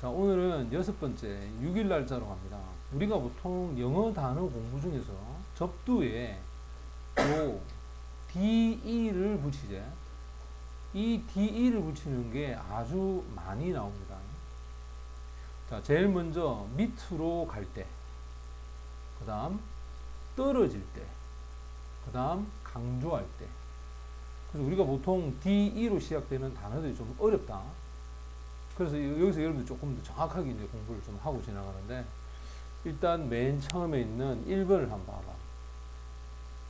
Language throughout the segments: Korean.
자, 오늘은 여섯 번째 6일 날짜로 갑니다. 우리가 보통 영어 단어 공부 중에서 접두에 요 DE를 붙이제. 이 DE를 붙이는 게 아주 많이 나옵니다. 자, 제일 먼저 밑으로 갈 때, 그 다음 떨어질 때, 그 다음 강조할 때. 그래서 우리가 보통 DE로 시작되는 단어들이 좀 어렵다. 그래서 여- 여기서 여러분들 조금 더 정확하게 이제 공부를 좀 하고 지나가는데 일단 맨 처음에 있는 1번을 한번 봐봐.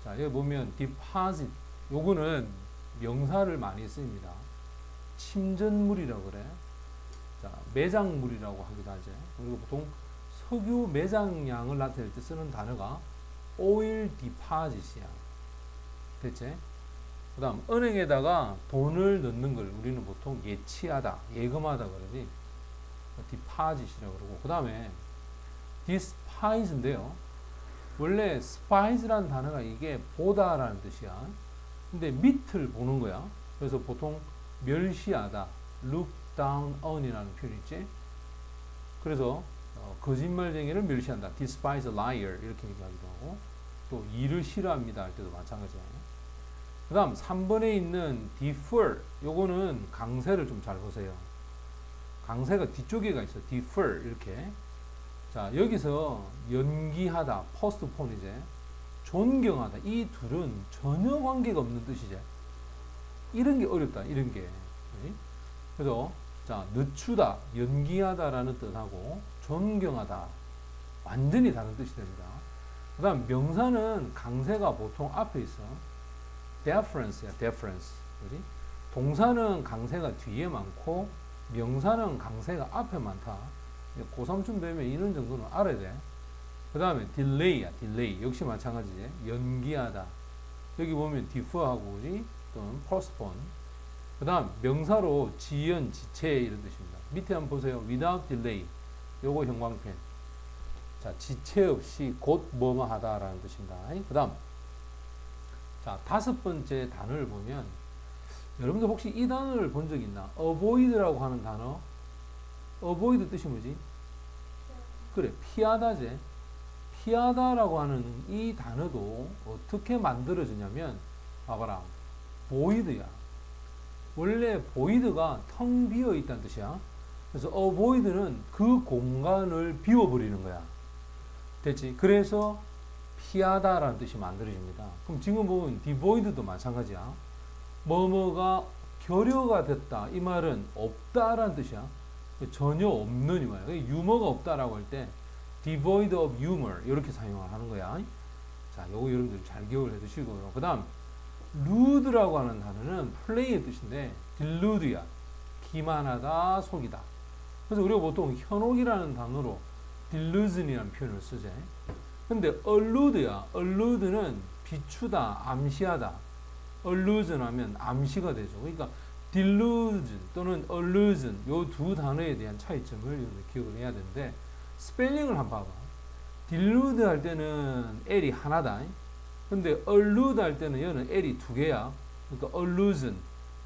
자, 여기 보면 deposit 요거는 명사를 많이 씁니다. 침전물이라고 그래. 자, 매장물이라고 하기도 하죠. 그리고 보통 석유 매장량을 나타낼 때 쓰는 단어가 oil deposit이야. 됐지? 그 다음 은행에다가 돈을 넣는 걸 우리는 보통 예치하다, 예금하다 그러지. 디파짓이라고 그러고. 그 다음에 디스파이즈인데요. 원래 spies라는 단어가 이게 보다라는 뜻이야. 근데 밑을 보는 거야. 그래서 보통 멸시하다 look down on이라는 표현이 있지. 그래서 어, 거짓말쟁이를 멸시한다. despise a liar 이렇게 얘기하기도 하고 또 일을 싫어합니다 할 때도 마찬가지야 그 다음 3번에 있는 defer 요거는 강세를 좀 잘 보세요. 강세가 뒤쪽에가 있어 defer 이렇게. 자 여기서 연기하다 postpone 이제. 존경하다. 이 둘은 전혀 관계가 없는 뜻이지. 이런 게 어렵다 이런 게. 그지? 그래서 자 늦추다 연기하다 라는 뜻하고 존경하다. 완전히 다른 뜻이 됩니다. 그 다음 명사는 강세가 보통 앞에 있어 deference야, deference. 그지? 동사는 강세가 뒤에 많고 명사는 강세가 앞에 많다. 고3쯤 되면 이런 정도는 알아야 돼. 그 다음에 delay야, delay. 역시 마찬가지지. 연기하다. 여기 보면 defer하고, 그지? 또는 postpone. 그 다음, 명사로 지연, 지체 이런 뜻입니다. 밑에 한번 보세요. without delay. 요거 형광펜. 자, 지체 없이 곧 뭐뭐 하다라는 뜻입니다. 그 다음, 자, 다섯 번째 단어를 보면 여러분들 혹시 이 단어를 본 적 있나? avoid라고 하는 단어. avoid 뜻이 뭐지? 그래, 피하다제. 피하다라고 하는 이 단어도 어떻게 만들어지냐면 봐봐라. void야. 원래 void가 텅 비어 있다는 뜻이야. 그래서 avoid는 그 공간을 비워버리는 거야. 됐지? 그래서 피하다라는 뜻이 만들어집니다. 그럼 지금 보면 devoid도 마찬가지야. 뭐뭐가 결여가 됐다. 이 말은 없다라는 뜻이야. 전혀 없는 이 말이야. 유머가 없다라고 할 때 devoid of humor 이렇게 사용을 하는 거야. 자, 요거 여러분들 잘 기억을 해두시고요. 그 다음 rude라고 하는 단어는 play의 뜻인데 delude야. 기만하다, 속이다. 그래서 우리가 보통 현혹이라는 단어로 delusion이라는 표현을 쓰죠. 근데 allude야. allude는 비추다, 암시하다. allusion 하면 암시가 되죠. 그러니까 delusion 또는 allusion 요두 단어에 대한 차이점을 기억을 해야 되는데 스펠링을 한번 봐봐. delude 할 때는 L이 하나다. 근데 allude 할 때는 얘는 L이 두 개야. 그러니까 allusion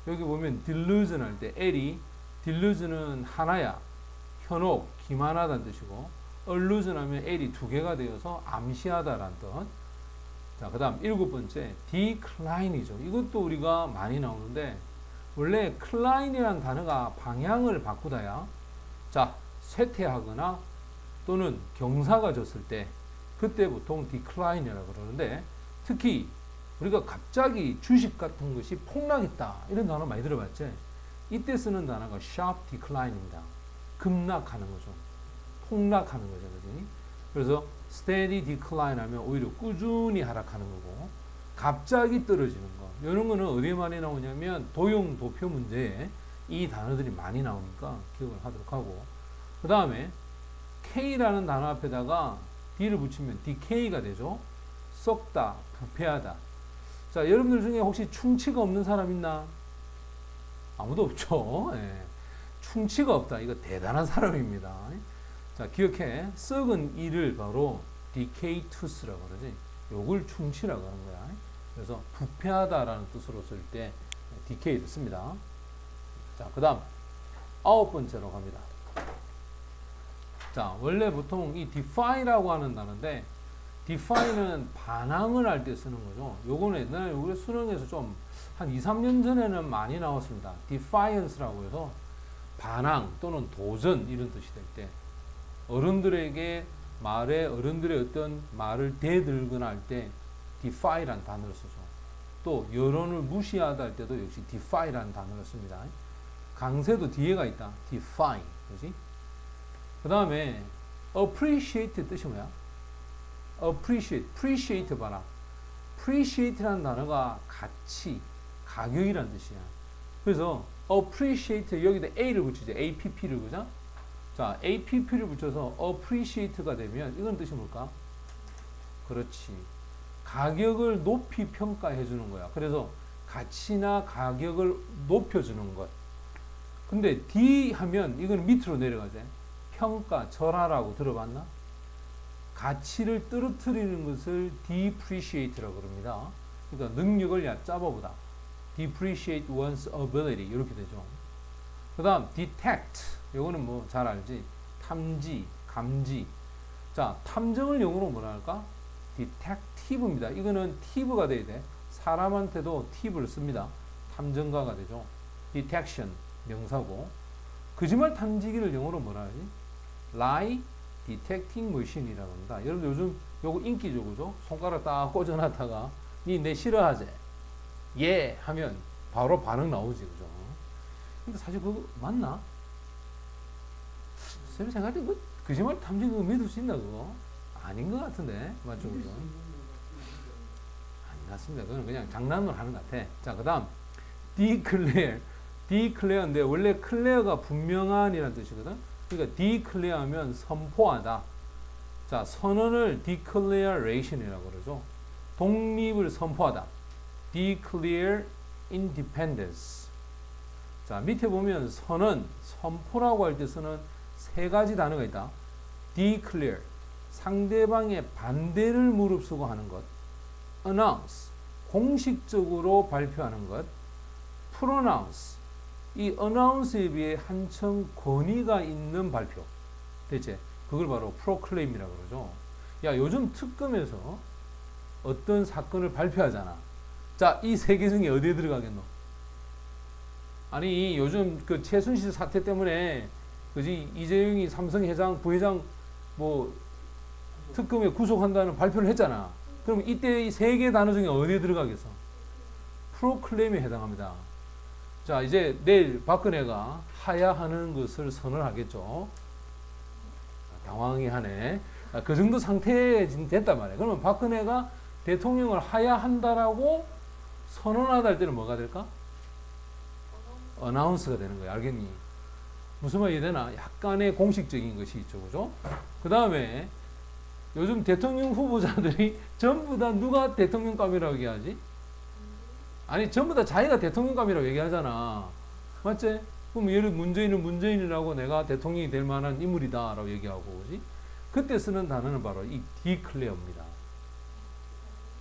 여기 보면 delusion 할때 L이 delusion은 하나야. 현혹, 기만하다는 뜻이고 allusion 하면 L이 두 개가 되어서 암시하다라는 뜻. 자, 그 다음 일곱 번째, decline이죠. 이것도 우리가 많이 나오는데, 원래 decline이라는 단어가 방향을 바꾸다야. 자, 쇠퇴하거나 또는 경사가 졌을 때, 그때 보통 decline이라고 그러는데, 특히 우리가 갑자기 주식 같은 것이 폭락했다. 이런 단어 많이 들어봤지? 이때 쓰는 단어가 sharp decline입니다. 급락하는 거죠. 폭락하는 거죠. 그지? 그래서 steady decline 하면 오히려 꾸준히 하락하는 거고 갑자기 떨어지는 거. 이런 거는 어디에 많이 나오냐면 도용 도표 문제에 이 단어들이 많이 나오니까 기억을 하도록 하고 그 다음에 K라는 단어 앞에다가 D를 붙이면 decay가 되죠. 썩다, 부패하다. 자, 여러분들 중에 혹시 충치가 없는 사람 있나? 아무도 없죠. 예. 충치가 없다. 이거 대단한 사람입니다. 자, 기억해. 썩은 이를 바로 decaytus라고 그러지. 요걸 충치라고 하는 거야. 그래서 부패하다라는 뜻으로 쓸 때 decay를 씁니다. 자, 그 다음 아홉 번째로 갑니다. 자, 원래 보통 이 defy라고 하는 단어인데 defy는 반항을 할 때 쓰는 거죠. 요거는 옛날에 우리 수능에서 좀 한 2, 3년 전에는 많이 나왔습니다. defiance라고 해서 반항 또는 도전 이런 뜻이 될 때 어른들에게 말에 어른들의 어떤 말을 대들거나 할 때 defy란 단어를 쓰죠. 또 여론을 무시하다 할 때도 역시 defy라는 단어를 씁니다. 강세도 뒤에가 있다. defy. 그지? 그 다음에 appreciate 뜻이 뭐야? appreciate, appreciate 봐라. appreciate라는 단어가 가치, 가격이란 뜻이야. 그래서 appreciate 여기다 a를 붙이죠. app를 그죠? 자, app를 붙여서 appreciate가 되면 이건 뜻이 뭘까? 그렇지. 가격을 높이 평가해 주는 거야. 그래서 가치나 가격을 높여 주는 것. 근데 D 하면 이건 밑으로 내려가지. 평가, 절하라고 들어봤나? 가치를 떨어뜨리는 것을 depreciate라고 그럽니다. 그러니까 능력을 얕잡아보다. depreciate one's ability 이렇게 되죠. 그 다음 detect 요거는 뭐 잘 알지? 탐지 감지. 자 탐정을 영어로 뭐라 할까? detective입니다. 이거는 팁가 돼야 돼. 사람한테도 팁을 씁니다. 탐정가가 되죠. detection 명사고. 거짓말 탐지기를 영어로 뭐라 하지? lie detecting machine이라고 합니다. 여러분 요즘 요거 인기죠 그죠? 손가락 딱 꽂아놨다가 니내 싫어하지? 예 하면 바로 반응 나오지 그죠? 근데 사실 그거 맞나? 쌤 생각할 때 그, 거짓말 탐지 그거 믿을 수 있나 그거? 아닌 것 같은데 맞죠 그죠? 아닌 것 같습니다. 그건 그냥 장난으로 하는 것 같아. 자 그 다음 declare. declare인데 원래 clear가 분명한이라는 뜻이거든. 그러니까 declare 하면 선포하다. 자 선언을 declaration이라고 그러죠. 독립을 선포하다. declare independence. 자, 밑에 보면 선언, 선포라고 할때 쓰는 세 가지 단어가 있다. declare, 상대방의 반대를 무릅쓰고 하는 것. announce, 공식적으로 발표하는 것. pronounce, 이 announce에 비해 한층 권위가 있는 발표. 대체 그걸 바로 proclaim이라고 그러죠. 야, 요즘 특검에서 어떤 사건을 발표하잖아. 자, 이 세 개 중에 어디에 들어가겠노? 아니 요즘 그 최순실 사태 때문에 그지 이재용이 삼성 회장 부회장 뭐 특검에 구속한다는 발표를 했잖아. 그럼 이때 이 세 개 단어 중에 어디에 들어가겠어? 프로클레임에 해당합니다. 자 이제 내일 박근혜가 하야하는 것을 선언하겠죠. 당황해 하네. 아, 그 정도 상태에 됐단 말이야. 그러면 박근혜가 대통령을 하야한다라고 선언하다 할 때는 뭐가 될까? 어나운스가 되는 거야. 알겠니? 무슨 말이 되나? 약간의 공식적인 것이 있죠. 그죠? 그 다음에 요즘 대통령 후보자들이 전부 다 누가 대통령감이라고 얘기하지? 아니, 전부 다 자기가 대통령감이라고 얘기하잖아. 맞지? 그럼 예를 문재인은 문재인이라고 내가 대통령이 될 만한 인물이다라고 얘기하고, 그지? 그때 쓰는 단어는 바로 이 declare입니다.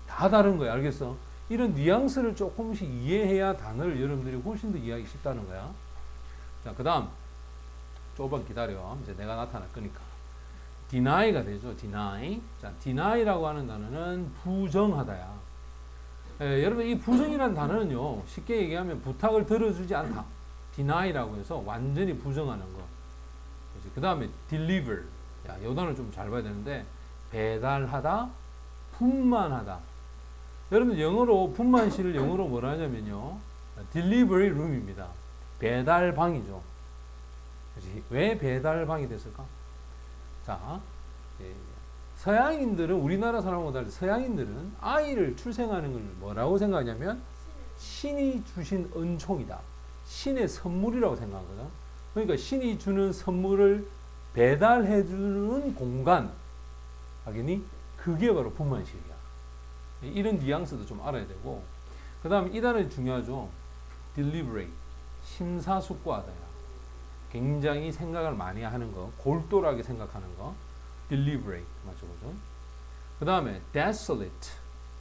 다 다른 거야. 알겠어? 이런 뉘앙스를 조금씩 이해해야 단어를 여러분들이 훨씬 더 이해하기 쉽다는 거야. 자, 그 다음. 조금 기다려. 이제 내가 나타날 거니까. deny가 되죠. deny. 자, deny라고 하는 단어는 부정하다야. 에, 여러분, 이 부정이라는 단어는요, 쉽게 얘기하면 부탁을 들어주지 않다. deny라고 해서 완전히 부정하는 거. 그 다음에 deliver. 야, 이 단어 좀 잘 봐야 되는데, 배달하다, 분만하다. 여러분 영어로 분만실을 영어로 뭐라 하냐면요. delivery room입니다. 배달방이죠. 왜 배달방이 됐을까? 자, 예, 서양인들은 우리나라 사람보다 서양인들은 아이를 출생하는 걸 뭐라고 생각하냐면 신이 주신 은총이다. 신의 선물이라고 생각하거든. 그러니까 신이 주는 선물을 배달해 주는 공간. 하겠니? 그게 바로 분만실이야. 이런 뉘앙스도 좀 알아야 되고 그 다음 이 단어가 중요하죠. deliberate 심사숙고하다야. 굉장히 생각을 많이 하는 거, 골똘하게 생각하는 거, deliberate 맞죠, 그죠? 그 다음에 desolate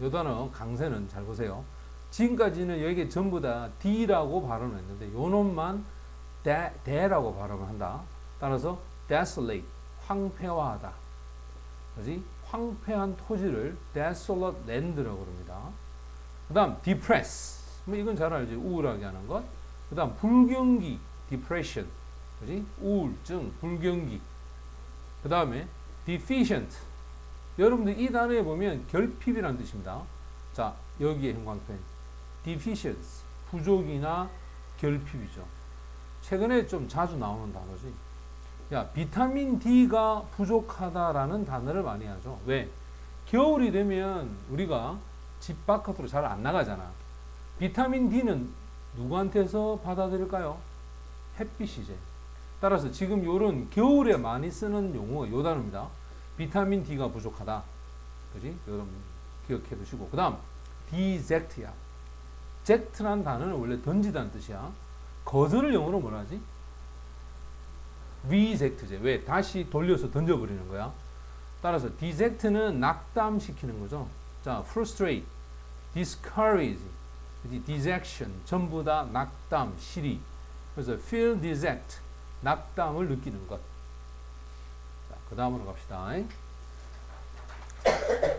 이 단어 강세는 잘 보세요. 지금까지는 여기 전부 다 D라고 발음을 했는데 요 놈만 대, 대라고 발음을 한다. 따라서 desolate 황폐화하다. 그지? 황폐한 토지를 desolate land라고 그럽니다. 그 다음 depress. 뭐 이건 잘 알죠. 우울하게 하는 것. 그 다음 불경기 depression. 그지? 우울증, 불경기. 그 다음에 deficient. 여러분들 이 단어에 보면 결핍이라는 뜻입니다. 자, 여기에 형광펜. deficiency. 부족이나 결핍이죠. 최근에 좀 자주 나오는 단어지. 야, 비타민 D가 부족하다라는 단어를 많이 하죠. 왜? 겨울이 되면 우리가 집 바깥으로 잘 안 나가잖아. 비타민 D는 누구한테서 받아들일까요? 햇빛이지. 따라서 지금 요런 겨울에 많이 쓰는 용어가 요 단어입니다. 비타민 D가 부족하다. 그지? 여러분 기억해 두시고. 그 다음, deject야. 젝트란 단어는 원래 던지다는 뜻이야. 거절을 영어로 뭐라 하지? reject제. 왜? 다시 돌려서 던져버리는 거야. 따라서 deject는 낙담시키는 거죠. 자, frustrate, discourage, dejection, 전부 다 낙담, 시리. 그래서 feel deject, 낙담을 느끼는 것. 자, 그 다음으로 갑시다.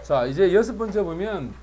자, 이제 여섯 번째 보면